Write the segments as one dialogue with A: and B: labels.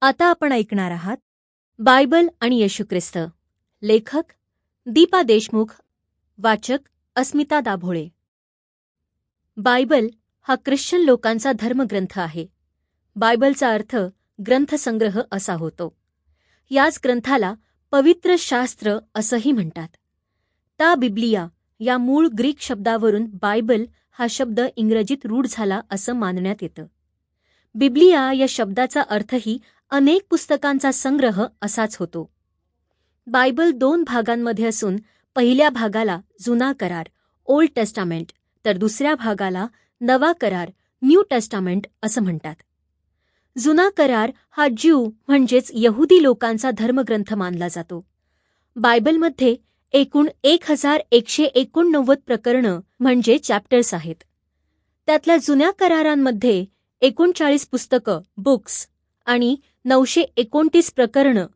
A: आता आपण ऐकणार आहात बायबल आणि येशू ख्रिस्त. लेखक दीपा देशमुख वाचक अस्मिता दाभोळे. बायबल हा ख्रिश्चन लोकांचा धर्मग्रंथ आहे. बायबलचा अर्थ ग्रंथसंग्रह असा होतो. याच ग्रंथाला पवित्र शास्त्र असंही म्हणतात. ता बिब्लिया या मूळ ग्रीक शब्दावरून बायबल हा शब्द इंग्रजीत रूढ झाला असं मानण्यात येतं. बिब्लिया या शब्दाचा अर्थही अनेक पुस्तकांचा संग्रह असाच होतो. बायबल दोन भागांमध्ये असून पहिल्या भागाला जुना करार ओल्ड टेस्टामेंट तर दुसऱ्या भागाला नवा करार न्यू टेस्टामेंट असं म्हणतात. जुना करार हा ज्यू म्हणजेच यहुदी लोकांचा धर्मग्रंथ मानला जातो. बायबलमध्ये एकूण एक हजार एकशे एकोणनव्वद प्रकरणं म्हणजे चॅप्टर्स आहेत. त्यातल्या जुन्या करारांमध्ये एकोणचाळीस पुस्तकं बुक्स आणि नऊशे एकोणतीस प्रकरणं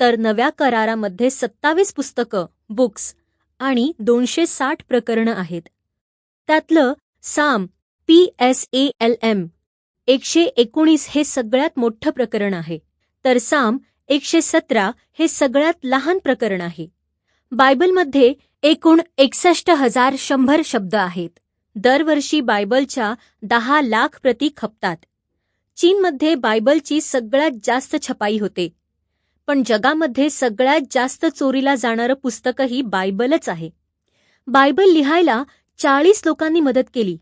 A: तर नव्या करारामध्ये सत्तावीस पुस्तकं बुक्स आणि दोनशे साठ प्रकरणं आहेत. त्यातलं psalm P S A L M एकशे एकोणीस हे सगळ्यात मोठं प्रकरण आहे तर साम एकशे सतरा हे सगळ्यात लहान प्रकरण आहे. बायबलमध्ये एकूण एकसष्ट हजार शंभर शब्द आहेत. दरवर्षी बायबलच्या दहा लाख प्रती खपतात. चीनमध्ये बायबलची सगळ्यात जास्त छपाई होते. पण जगामध्ये सगळ्यात जास्त चोरीला जाणारं पुस्तकही बायबलच आहे. बायबल लिहायला चाळीस लोकांनी मदत केली.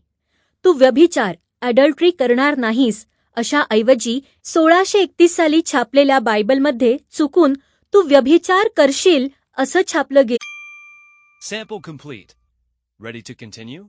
A: तू व्यभिचार अडल्ट्री करणार नाहीस अशा ऐवजी सोळाशे एकतीस साली छापलेल्या बायबलमध्ये चुकून तू व्यभिचार करशील असं छापलं गे
B: Sample complete. Ready to continue?